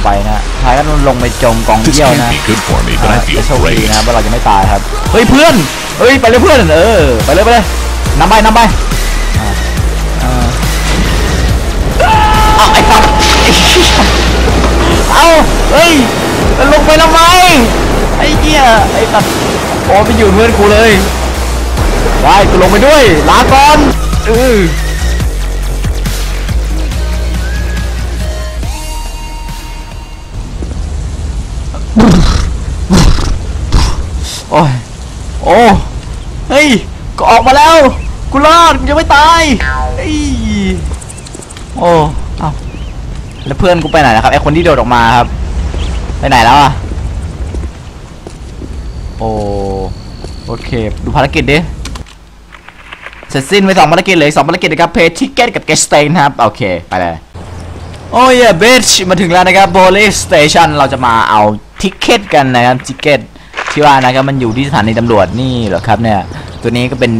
งไปนะท้ายก็ลงไปจมกอง This เยี่ยว can't นะ be good for me, but อ่า I feel จะโชคดี great. นะว่าเราจะไม่ตายครับ เฮ้ยเพื่อน เฮ้ยไปเลยเพื่อน เออไปเลยไปเลยนำไปนำไปอ่าอ่าเอาไอ้ปั๊บไอ้เหี้ยเอาเฮ้ยมันลงไปทำไมไอ้เหี้ยไอ้ตัดโอ้ไปอยู่เพื่อนกูเลยได้กูลงไปด้วยลาก่อนเออ โอ้ยโอ้เฮ้ยก็ออกมาแล้วกูรอดกูยังไม่ตายเฮ้ยโอ้เอาแล้วเพื่อนกูไปไหนนะครับไอคนที่โดดออกมาครับ ไปไหนแล้วอะโอ้โอเค ดูภารกิจดิเสร็จสิ้นไปสองภารกิจเลยสองภารกิจนะครับเพจทิกเก็ตกับเกสเตนครับ โอเค ไปเลย โอ้ยเบชมาถึงแล้วนะครับ police station เราจะมาเอาทิกเก็ตกันนะครับทิกเก็ตที่ว่านะครับมันอยู่ที่สถานีตำรวจนี่เหรอครับเนี่ยตัวนี้ก็เป็น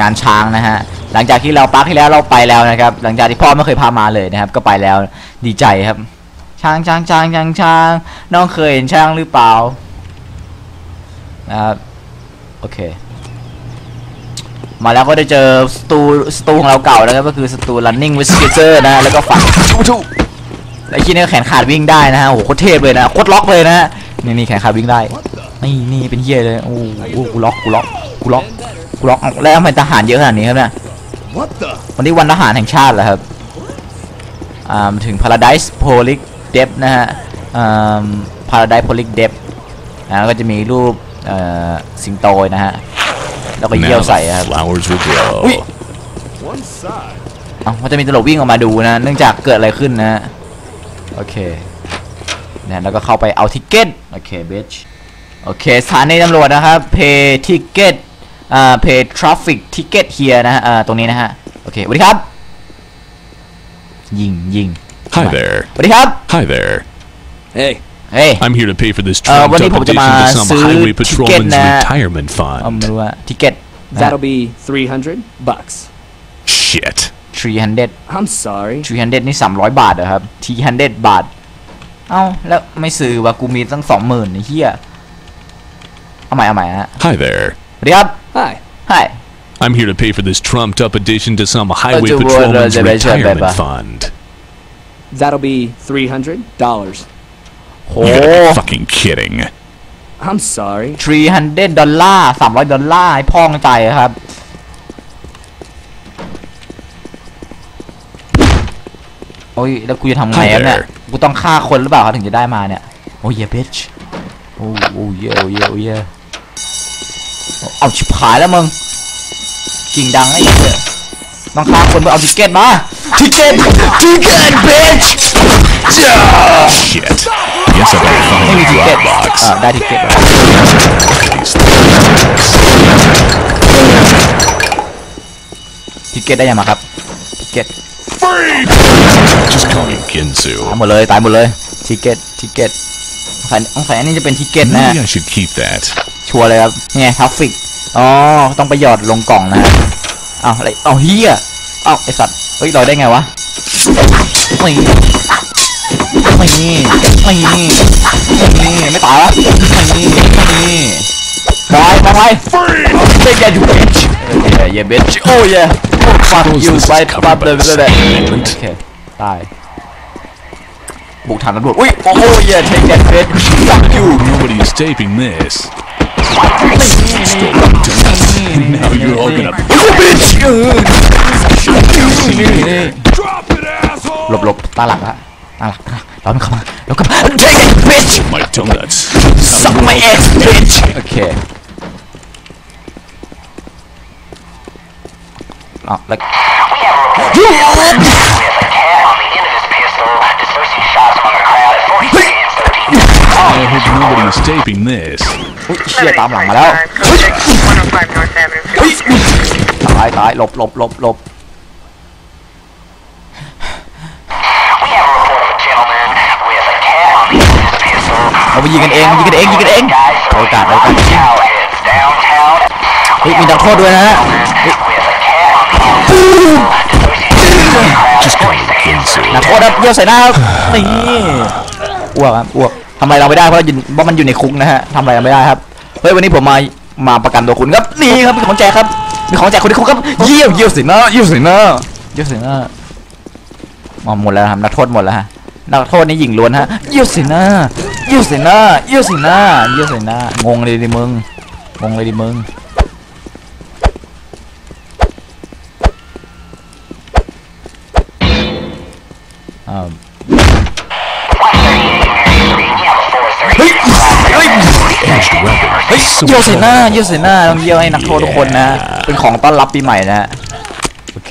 งานช้างนะฮะหลังจากที่เราปักที่แล้วเราไปแล้วนะครับหลังจากที่พ่อไม่เคยพามาเลยนะครับ ก็ไปแล้วดีใจครับ ช้างช้างช้างช้างช้างน้องเคยเห็นช้างหรือเปล่านะครับโอเค มาแล้วก็ได้เจอสตูสตูของเราเก่านะครับก็คือสตู running with skater นะแล้วก็ฝังชูชู ไอ้ที่นี่ก็แขนขาดวิ่งได้นะฮะโอ้โหโคตรเทพเลยนะโคตรล็อกเลยนะฮะนี่นี่แขนขาดวิ่งได้นี่นี่เป็นเหี้ยเลยโอ้โหกูล็อกกูล็อกกูล็อกกูล็อกเอาแล้วทำไมทหารเยอะขนาดนี้ครับเนี่ย What the? วันนี้วันทหารแห่งชาติเหรอครับอ่าถึง Paradise Polic d e p นะฮะอ่า Paradise Polic d e p นะแล้วก็จะมีรูปเอ่อสิงโตนะฮะแล้วก็เยี่ยว Now ใส่ the ครับ flowers will grow. Ui. เอ้ามันจะมีตำรวจวิ่งออกมาดูนะ เนื่องจากเกิดอะไรขึ้นนะฮะ โอเคนะแล้วก็เข้าไปเอาทิกเก็ตโอเคเบชโอเคสถานีตำรวจนะครับ pay ticket อ่า pay traffic ticket here นะฮะอ่าตรงนี้นะฮะโอเคสวัสดีครับ ยิงยิง Hi there. สวัสดีครับ Hi there. Hey, เฮ้ย I'm here to pay for this Uh, trumped what do up you put addition them, to uh, some suit, highway ticket patrolman's na- retirement เอาไม่ fund. รู้ว่าทิเก็ต that'll be 300 bucks. Shit. 300 I'm sorry. 300 นี่ 300 บาทเหรอครับ 300 บาท เอ้า แล้วไม่ซื้อว่ากูมีตั้ง20,000ไอ้เหี้ยเอาใหม่เอาใหม่ฮะ Hi there. สวัสดีครับ Hi. Hi I'm here to pay for this trumped up addition to some highway to what, uh, patrolman's the- the- retirement the- fund. That'll be $300. โห You gotta be fucking kidding. I'm sorry. 300ดอลลาร์300ดอลลาร์ให้พ่องใจายครับ อ้ยแล้วกูจะทำไงครับเนี่ย Hi กูต้องฆ่าคนหรือเปล่าครับถึงจะได้มาเนี่ย โอ้ยเยบิชโอ้โอ้เยโอ้เยโอ้เยเอาชิบหายแล้วมึงกิ่งดังไอ้เหี้ยต้องฆ่าคนเพื่อเอาทิเก็ตมาทิเก็ตทิเก็ตบิช Shit. Guess I better ไม่ find มี a ทิเก็ต Dropbox. อ่าได้ทิเก็ตแล้ว Please. ทิเก็ตได้ยังมาครับทิเก็ต Just call me Ginsu. ตายหมดเลยตายหมดเลยทิเก็ตทิเก็ตสงสัยสงสัยอันนี้จะเป็นทิเก็ตนะฮะ Maybe I should keep that. ชัวร์เลยครับนี่ไงทัฟฟิกอ๋อต้องไปหยอดลงกล่องนะฮะอ้าวอะไรอ้าวเฮียอ้าวไอสัตว์เฮ้ยลอยได้ไงวะไม่ไม่ไม่ไม่ไม่ตายวะไม่ไม่ตายตายเด็กแกอยู่เบนช์เย่เย่เบนช์โอ้ย fuck Suppose you this is ไป covered ปั๊บ by เลย the เลย Second โอ Amendment. เคตายบุกฐานตำรวจอุ้ย โอ้ยเย่ take that bitch fuck you Nobody is taping this. Now you're all gonna หลบหลบตาหลังละตาหลังตาหลังเราไม่เข้ามาเราเข้ามา take that bitch my donuts. suck my ass bitch โอเคอ๋อแล้ว We have a report with a cat on the end of his pistol, dispersing shots among the crowd at 43 and 13. I hope nobody is taping this. อุ๊ยเชี่ยตามหลังมาแล้ว105 North Avenue. เฮ้ยตายตายหลบหลบหลบหลบ We have a report of a gentleman with a cat on the end of his pistol. เอาไปยิงกันเองยิงกันเองยิงกันเอง Guys โอกาสโอกาส cowheads downtown. เฮ้ยมีนักโทษด้วยนะฮะ นักโทษครับเยี่ยวใส่หน้าครับนี่อ้วกครับอ้วกทำอะไรเราไม่ได้เพราะอยู่เพราะมันอยู่ในคุกนะฮะทำอะไรเราไม่ได้ครับเฮ้ยวันนี้ผมมามาประกันตัวคุณครับนี่ครับมีของแจกครับมีของแจกคนในคุกครับเยี่ยมเยี่ยมสินะเยี่ยมสินะเยี่ยมสินะมาหมดแล้วครับนักโทษหมดแล้วฮะนักโทษนี่หญิงล้วนฮะเยี่ยมสินะเยี่ยมสินะเยี่ยมสินะเยี่ยมสินะงงเลยดิมึงงงเลยดิมึง เฮ้ยเยี่ยวใส่หน้าเยี่ยวใส่หน้าต้องเยี่ยวให้นักโทษทุกคนนะ เป็นของต้อนรับปีใหม่นะฮะโอเค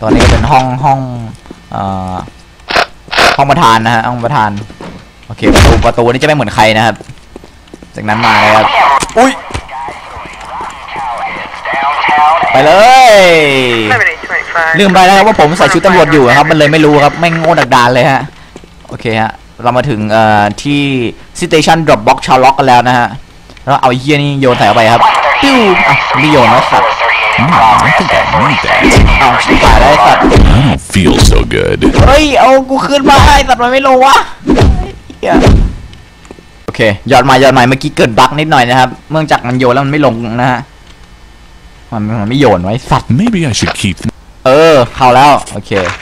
ตอนนี้ก็เป็นห้องห้องเอ่อห้องประธานนะฮะห้องประธานโอเคประตูประตูนี่จะไม่เหมือนใครนะครับ จากนั้นมาเลยครับอุ้ยไปเลย 7825. ลืมไปนะครับว่าผมใส่ชุดตำรวจอยู่นะครับ มันเลยไม่รู้ครับไม่งโง่ดักดานเลยฮะโอเคฮะเรามาถึงเอ่อที่ สเตชันดรอปบ็อกชาร์ล็อกกันแล้วนะฮะ แล้วเอาไอ้เฮียนี่โยนใส่เข้าไปครับ ปิ้วอะไม่โยนนะสัตว์ Hmm, I think I need that. เอาชิบหายแล้วไอ้สัตว์ I don't feel so good. เฮ้ย เอากูขึ้นมาไอ้สัตว์มันไม่ลงวะเหี้ยโอเคยอดมายอดมาเมื่อกี้เกิดบั๊กนิดหน่อยนะครับเนื่องจากมันโยนแล้วมันไม่ลงนะฮะ มันมันไม่โยนไว้สัตว์ Maybe I should keep เออ เข้าแล้ว โอเคเ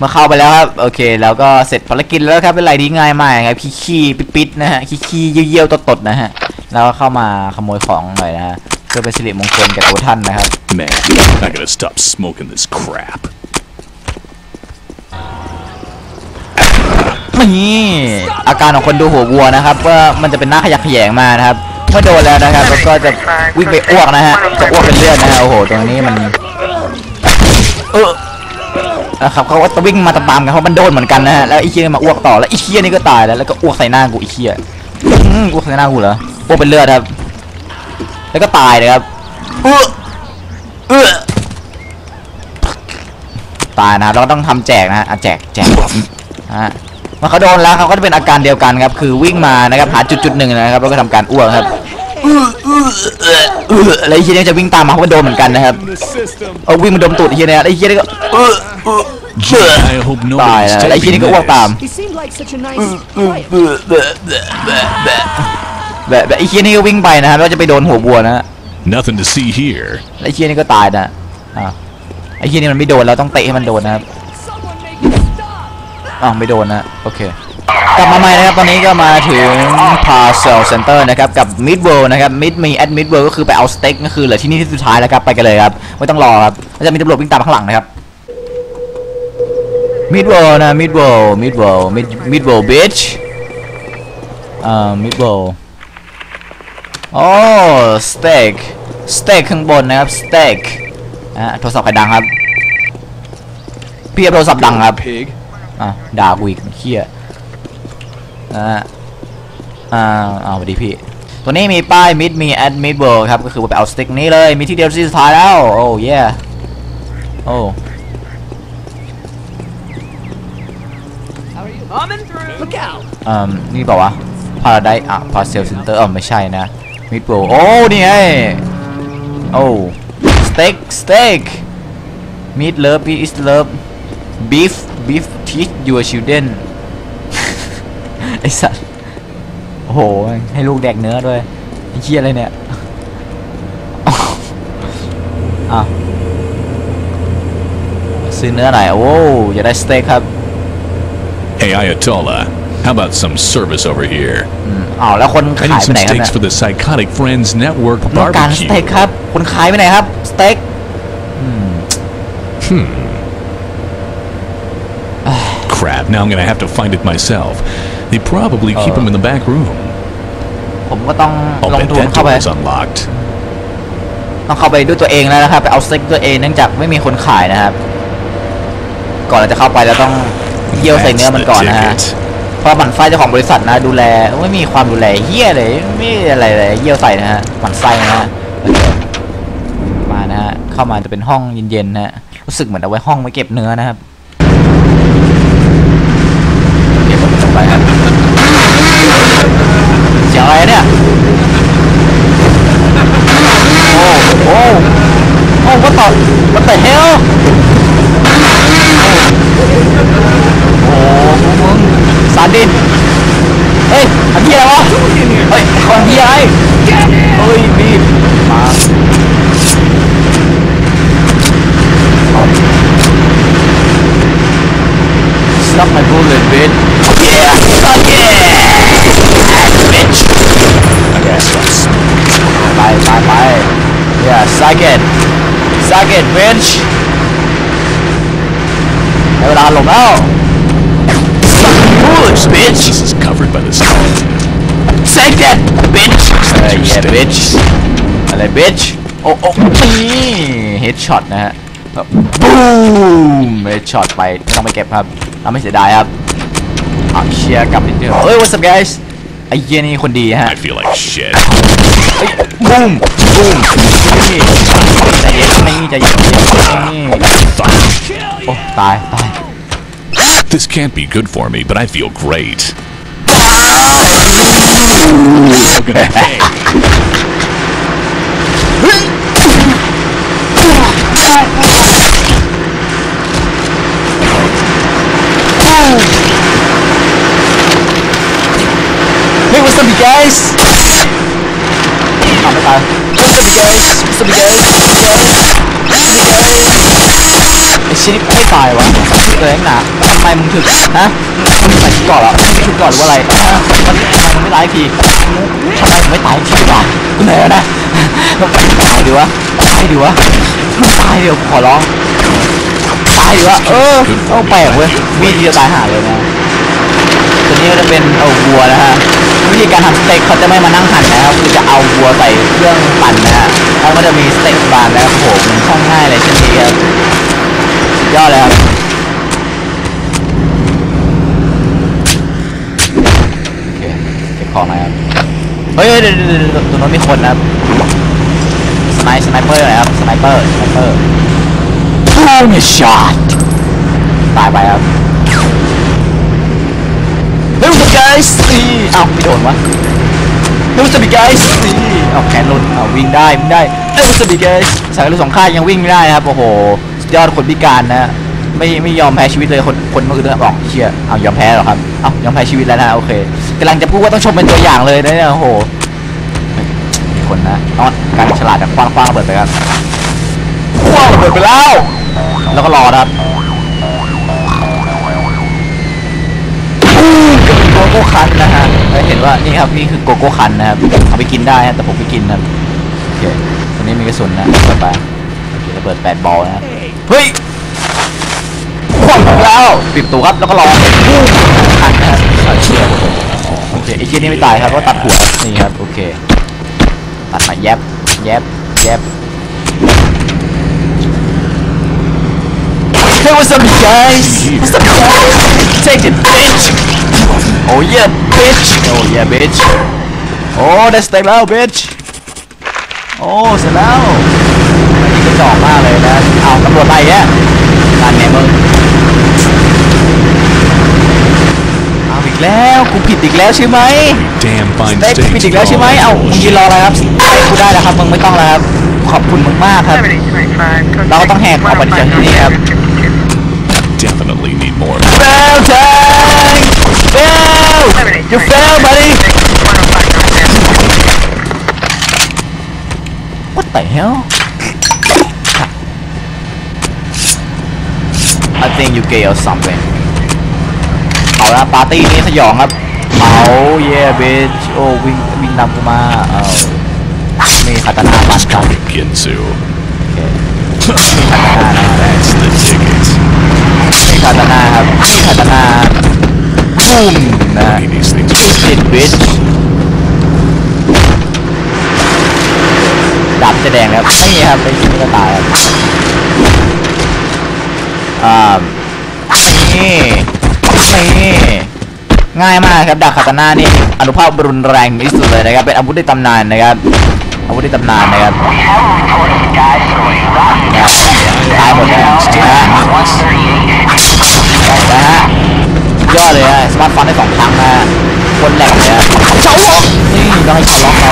มื่อเข้าไปแล้วครับโอเค แล้วก็เสร็จภารกิจแล้วครับเป็นอะไรที่ง่ายมากครับขี้ขี้ๆปิดๆนะฮะขี้ขี้ๆเยี่ยวๆตดๆนะฮะแล้วก็เข้ามาขโมยของหน่อยนะฮะเพื่อเป็นสิริมงคลแก่ตัวท่านนะครับ Man, I gotta stop smoking this crap. นี่อาการของคนดูหัววัวนะครับว่ามันจะเป็นหน้าขยักขยงมากนะครับเมื่อโดนแล้วนะครับแล้วก็จะวิ่งไปอ้วกนะฮะจะอ้วกเป็นเลือดนะฮะโอ้โหตรงนี้มันเออ นะครับเขาก็จะวิ่งมาตามๆกันเพราะมันโดนเหมือนกันนะฮะแล้วไอ้เคียมาอ้วกต่อแล้วไอ้เคียนี่ก็ตายแล้วแล้วก็อ้วกใส่หน้ากูไอ้เคียอ้วกใส่หน้ากูเหรออ้วกเป็นเลือดครับ แล้วก็ตายเลยครับเออเออตายนะเราก็ต้องทำแจกนะอะแจกแจกฮะเมื่อเขาโดนแล้วเขาก็จะเป็นอาการเดียวกันครับ คือวิ่งมานะครับหาจุดจุดหนึ่งนะครับแล้วก็ทำการอ้วกครับอื้ออเออเอออะไรไอ้เฮียนี่จะวิ่งตามมาเพราะมันโดนเหมือนกันนะครับเอาวิ่งมาดมตูดไอ้เฮียเนี่ยไอ้เฮียนี่ก็ เออเออเชื่อ I hope ตาย nobody's แล้วไอ้เฮีย taking นี่ก็อ้วกตาม this. He seemed like such a nice เออ quiet เออแบะแบะแบะแบะแบะแบะไอ้เฮียนี่ก็วิ่งไปนะครับแล้วจะไปโดนหัวบัวนะฮะ Nothing to see here. แล้วไอ้เฮียนี่ก็ตายนะอ่าไอ้เฮียนี่มันไม่โดนเราต้องเตะให้มันโดนนะครับ Someone make it stop! อ้าวไม่โดนนะโอเค กลับมาใหม่นะครับ ตอนนี้ก็มาถึง Parcel Center นะครับ กับ Mid World นะครับ Mid มี at Mid World ก็คือไปเอาสเต็กก็คือเหลือที่นี่ที่สุดท้ายแล้วครับ ไปกันเลยครับ ไม่ต้องรอครับแล้วจะมีตำรวจวิ่งตามข้างหลังนะครับ Mid World นะ Mid World Mid World Mid Mid World bitch อ่า Mid World โอ้สเต็กสเต็กข้างบนนะครับสเต็กอะโทรศัพท์ใครดังครับพี่เอาโทรศัพท์ดังครับ Pig. อะด่ากูอีกเฮียนะฮะอ่าเอาสวัสดีพี่ตัวนี้มีป้ายมิดมีแอดมิดเวิร์ครับ ก็คือว่าไปเอาสติ๊กนี้เลย มีที่เดียวที่สุดท้ายแล้ว โอ้เย่โอ้ Look out! อืมนี่เปล่าวะพาราไดอะพาเซลเซ็นเตอร์อ๋อไม่ใช่นะมิดเวิร์โอ้นี่ไงโอ้สเต็กสเต็กมิดเลิฟพีอิสเลิฟบีฟบีฟทีชยูชิลเดนไอสัตว์โอ้โห ให้ลูกแดกเนื้อด้วยไอ้เหี้ยอะไรเนี่ยอะซื้อเนื้อไหนอยโอ้อยากได้สเต็กครับ Hey Ayatollah, how about some service over here? อ้าวแล้วคน I ขาย need ไป some ไหนครับ steaks เนี่ย for the Psychotic Friends Network ต้องการสเต็ก barbecue. ครับ คนขายไปไหนครับสเต็ก Crap, now I'm gonna have to find it myself. They probably keep Uh. them in the back room. ผมก็ต้อง I'll ลง bet ทุน that เข้าไป door is unlocked. ต้องเข้าไปด้วยตัวเองแล้วนะครับไปเอาสเต็กด้วยตัวเองเนื่องจากไม่มีคนขายนะครับ ก่อนเราจะเข้าไปเราต้อง เยี่ยวใส่ That's เนื้อมัน the ก่อนนะฮะ ticket. เพราะหมันไส้เจ้าของบริษัทนะดูแลไม่มีความดูแลเฮี้ยเลยไม่อะไรเลยเยี่ยวใส่นะฮะหมันไส้นะฮะโอเคมานะฮะเข้ามาจะเป็นห้องเย็นๆนะฮะรู้สึกเหมือนเอาไว้ห้องไว้เก็บเนื้อนะครับเก็บมันไปครับเสียงอะไรเนี่ยโอ้โอ้โอ้วัต muốn uống sán đi ê thằng kia đâu ê còn kia ấy ôi đi, mà Stop my bullet, bitch. Yeah! Fuck yeah! Bitch! Yes, yes. Bye, bye, bye. Yeah, suck it. Suck it, bitch! เวลาหลงแล้ว suck bullets bitch This is covered by the skull. Take that, bitch! เออ yeah bitch อะไร bitch โอ้โอ้นี่ headshot นะฮะบูม headshot ไปไม่ต้องไปเก็บครับเราไม่เสียดายครับเอาเชียร์กลับนิดเดียวเอ้ย what's up guys ไอ้เหี้ยนี่คนดีฮะ I feel like shit. เอ้ยบูมบูมนี่ใจเย็นนี่ใจเย็นใจเย็นนี่โอ้ตายตาย This can't be good for me, but I feel great. Gonna pay. เฮ้ย what's up you guys อ้าวไม่ตาย what's up you guys what's up you guys what's up you guys ไอ้ชินิไม่ตาย มึงถึงฮะมึงใส่ชุดเก่อนเหรอชุดเก่อนหรือว่าอะไรฮะมันทำไมมึงไม่ตายทีทำไมมึงไม่ตายทีวะกูเหนื่อยแล้วนะตายดิวะตายดิวะมึงตายเดี๋ยวขอร้องตายดิวะเออเอาแปลกเว้ยมีดเดียวตายหาเลยนะตัวนี้ก็จะเป็นเอาวัวนะฮะวิธีการทำสเต็กเขาจะไม่มานั่งหั่นนะครับคือจะเอาวัวใส่เครื่องปั่นนะฮะแล้วก็จะมีสเต็กบานแล้วผมช่องง่ายเลยเช่นนี้ครับยอดเลยครับโอเคเก็บ ของนะครับเฮ้ยเฮ้ยเดี๋ยวเดี๋ยวเดี๋ยวตรงนู้นมีคนนะครับสไนสไนเปอร์นะครับสไนเปอร์สไนเปอร์บูมช็อตตายไปครับ เฮ้ย what's up guys นี่อ้าวไม่โดนวะเฮ้ย what's up guys นี่เอาแขนหลุดเอาวิ่งได้วิ่งได้เฮ้ย what's up guys สายลูกสองข้างยังวิ่งไม่ได้นะครับ โอ้โหสุดยอดคนพิการนะ ไม่ไม่ยอมแพ้ชีวิตเลยคนคนเมื่อกี้บอกเชียเอายอมแพ้เหรอครับเอายอมแพ้ชีวิตแล้วนะโอเคกำลังจะพูดว่าต้องชมเป็นตัวอย่างเลยนะเนี่ยโอ้โหมีคนนะต้องการฉลาดจะคว้างคว้างระเบิดไปครับคว้างระเบิดไปแล้ว แล้วก็รอครับโกโก้คันนะฮะเห็นว่านี่ครับนี่คือโกโก้คันนะครับเอาไปกินได้ฮะแต่ผมไม่กินนะครับโอเคตอนนี้มีกระสุนนะระเบิดไประเบิดแปดบอลนะเฮ้ย แล้วปิดประตูครับแล้วก็รอพุ่งคันนะฮะเชื่อโอเคไอ้เชี่ยนี่ไม่ตายครับเพราะตัดหัวนี่ครับโอเคตัดมาแยบแยบแยบ Hey, what's up, guys? What's up, guys? Take it, bitch! Oh yeah, bitch! Oh yeah, bitch! Oh, that's the now, bitch! โอ้เสร็จแล้วอันนี้ก็จอกมากเลยนะเอาตำรวจไปแย่การแหนมึงเอาอี กแล้วกูผิดอีกแล้วใช่ไหม Damn ส fine เต็กกู steaks. ผิดอีกแล้วใช่ไหมเอ้ามึงยืนรออะไรครับสเต็กกูได้แล้วครับมึงไม่ต้องแล้วครับขอบคุณมึงมากครับ 7025. เราก็ต้องแหกออกไปจากที่นี่ครับ Definitely need more. Fail tank! Fail! You fail, buddy! What the hell? I think you gay or something เอาละปาร์ตี้นี้สยองครับเมาเย่เบชโอ้วิ่งวิ่งนำกูมาเอามีคาตานาปันกัน Ginsu. คาตานานะ That's the ticket. มีคาตานาครับมีคาตานาบูมนะ I need these things. Shit bitch ดับจะแดงครับนี่ครับไปชิ้นก็ตายครับอ่านี่ นี่ง่ายมากครับดาบคาตาน่านี่อนุภาพรุนแรงที่สุดเลยนะครับเป็นอาวุธในตำนานนะครับอาวุธในตำนานนะครับ We have a report of the guys throwing rocket ตายหมดแล้วนะฮะ 138. นะฮะสุดยอดเลยฮะสมาร์ทฟอนได้สองครั้งนะฮะคนแหลกเลยฮะเจ้าล็อกนี่ต้องให้เขาล็อกไป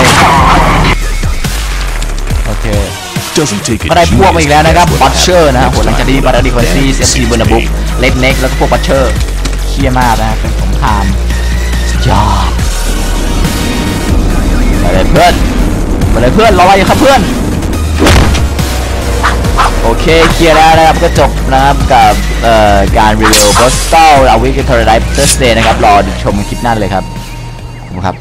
โอเค Doesn't take ก็ได้ a พวกมาอีกแล้วนะครับ genius บั to ต have เชอร์นะฮะ that ผลหลังจากที่บัตเตอร์ดีคอนซี That เซฟ is ซีเบอร์นาบุก insane. เล็กเน็กแล้วก็พวกบัตเชอร์ เคียมากนะเป็นสงครามสุดยอดไปเลยเพื่อนมาเลยเพื่อนรออะไรอยู่ครับเพื่อน โอเคเคลียร์แล้วนะครับก็จบนะครับกับการรีวิวบอสตัลอาวิกเทอร์ไลฟ์เตอร์สเดย์นะครับ รอชมคลิปหน้าเลยครับขอบคุณครับ